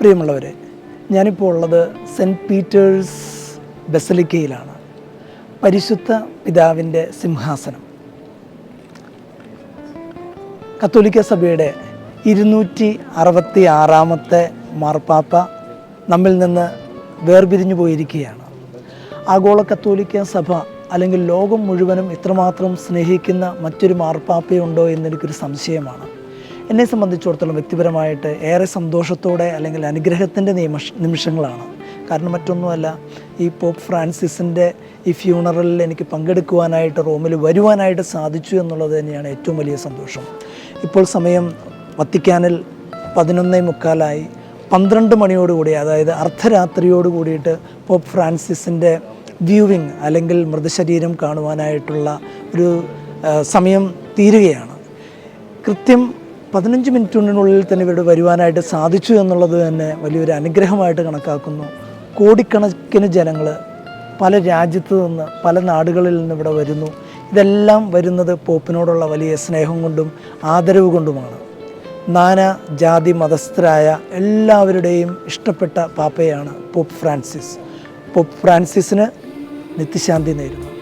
പ്രിയമുള്ളവരെ ഞാനിപ്പോൾ ഉള്ളത് സെന്റ് പീറ്റേഴ്സ് ബസലിക്കയിലാണ്. പരിശുദ്ധ പിതാവിന്റെ സിംഹാസനം. കത്തോലിക്ക സഭയുടെ ഇരുന്നൂറ്റി അറുപത്തി ആറാമത്തെ മാർപ്പാപ്പ നമ്മിൽ നിന്ന് വേർപിരിഞ്ഞു പോയിരിക്കുകയാണ്. ആഗോള കത്തോലിക്ക സഭ അല്ലെങ്കിൽ ലോകം മുഴുവനും ഇത്രമാത്രം സ്നേഹിക്കുന്ന മറ്റൊരു മാർപ്പാപ്പയുണ്ടോ എന്നെനിക്കൊരു സംശയമാണ്. എന്നെ സംബന്ധിച്ചിടത്തോളം വ്യക്തിപരമായിട്ട് ഏറെ സന്തോഷത്തോടെ അല്ലെങ്കിൽ അനുഗ്രഹത്തിന്റെ നിയമ നിമിഷങ്ങളാണ്. കാരണം മറ്റൊന്നുമല്ല ഈ പോപ്പ് ഫ്രാൻസിസിന്റെ ഈ ഫ്യൂണറലിൽ എനിക്ക് പങ്കെടുക്കുവാനായിട്ട് റോമിൽ വരുവാനായിട്ട് സാധിച്ചു എന്നുള്ളത് തന്നെയാണ് ഏറ്റവും വലിയ സന്തോഷം. ഇപ്പോൾ സമയം വത്തിക്കാനിൽ പതിനൊന്നേ മുക്കാലായി. പന്ത്രണ്ട് മണിയോടുകൂടി അതായത് അർദ്ധരാത്രിയോട് കൂടിയിട്ട് പോപ്പ് ഫ്രാൻസിസിന്റെ വ്യൂവിങ് അല്ലെങ്കിൽ മൃതശരീരം കാണുവാനായിട്ടുള്ള ഒരു സമയം തീരുകയാണ്. കൃത്യം പതിനഞ്ച് മിനിറ്റിനുള്ളിൽ തന്നെ ഇവിടെ വരുവാനായിട്ട് സാധിച്ചു എന്നുള്ളത് തന്നെ വലിയൊരു അനുഗ്രഹമായിട്ട് കണക്കാക്കുന്നു. കോടിക്കണക്കിന് ജനങ്ങൾ പല രാജ്യത്തു നിന്ന് പല നാടുകളിൽ നിന്ന് ഇവിടെ വരുന്നു. ഇതെല്ലാം വരുന്നത് പോപ്പിനോടുള്ള വലിയ സ്നേഹം കൊണ്ടും ആദരവ് കൊണ്ടുമാണ്. നാനാ ജാതി മതസ്ഥരായ എല്ലാവരുടെയും ഇഷ്ടപ്പെട്ട പാപ്പയാണ് പോപ്പ് ഫ്രാൻസിസ്. പോപ്പ് ഫ്രാൻസിസിന് നിത്യശാന്തി നേരുന്നു.